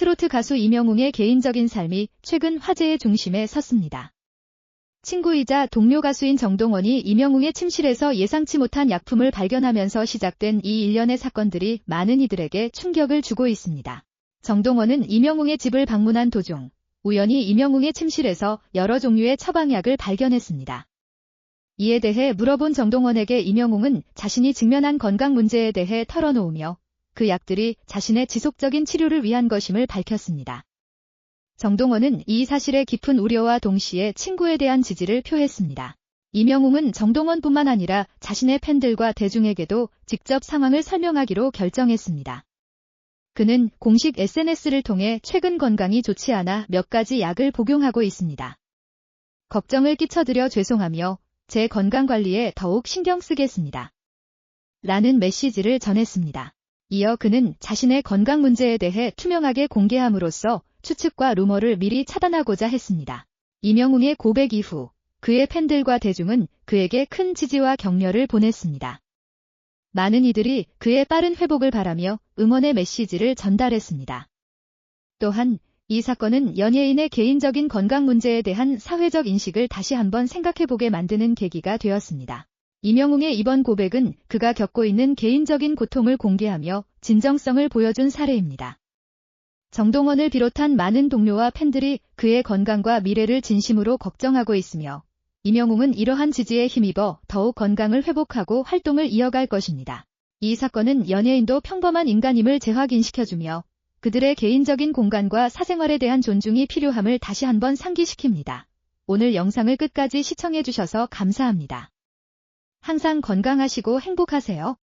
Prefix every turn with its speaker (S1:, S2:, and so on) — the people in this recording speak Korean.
S1: 트로트 가수 이명웅의 개인적인 삶이 최근 화제의 중심에 섰습니다. 친구이자 동료 가수인 정동원이 이명웅의 침실에서 예상치 못한 약품을 발견하면서 시작된 이 일련의 사건들이 많은 이들에게 충격을 주고 있습니다. 정동원은 이명웅의 집을 방문한 도중 우연히 이명웅의 침실에서 여러 종류의 처방약을 발견했습니다. 이에 대해 물어본 정동원에게 이명웅은 자신이 직면한 건강 문제에 대해 털어놓으며 그 약들이 자신의 지속적인 치료를 위한 것임을 밝혔습니다. 정동원은 이 사실에 깊은 우려와 동시에 친구에 대한 지지를 표했습니다. 이명웅은 정동원뿐만 아니라 자신의 팬들과 대중에게도 직접 상황을 설명하기로 결정했습니다. 그는 공식 SNS를 통해 최근 건강이 좋지 않아 몇 가지 약을 복용하고 있습니다. 걱정을 끼쳐드려 죄송하며 제 건강 관리에 더욱 신경 쓰겠습니다. 라는 메시지를 전했습니다. 이어 그는 자신의 건강 문제에 대해 투명하게 공개함으로써 추측과 루머를 미리 차단하고자 했습니다. 이명웅의 고백 이후 그의 팬들과 대중은 그에게 큰 지지와 격려를 보냈습니다. 많은 이들이 그의 빠른 회복을 바라며 응원의 메시지를 전달했습니다. 또한 이 사건은 연예인의 개인적인 건강 문제에 대한 사회적 인식을 다시 한번 생각해보게 만드는 계기가 되었습니다. 이명웅의 이번 고백은 그가 겪고 있는 개인적인 고통을 공개하며 진정성을 보여준 사례입니다. 정동원을 비롯한 많은 동료와 팬들이 그의 건강과 미래를 진심으로 걱정하고 있으며 이명웅은 이러한 지지에 힘입어 더욱 건강을 회복하고 활동을 이어갈 것입니다. 이 사건은 연예인도 평범한 인간임을 재확인시켜주며 그들의 개인적인 공간과 사생활에 대한 존중이 필요함을 다시 한번 상기시킵니다. 오늘 영상을 끝까지 시청해주셔서 감사합니다. 항상 건강하시고 행복하세요.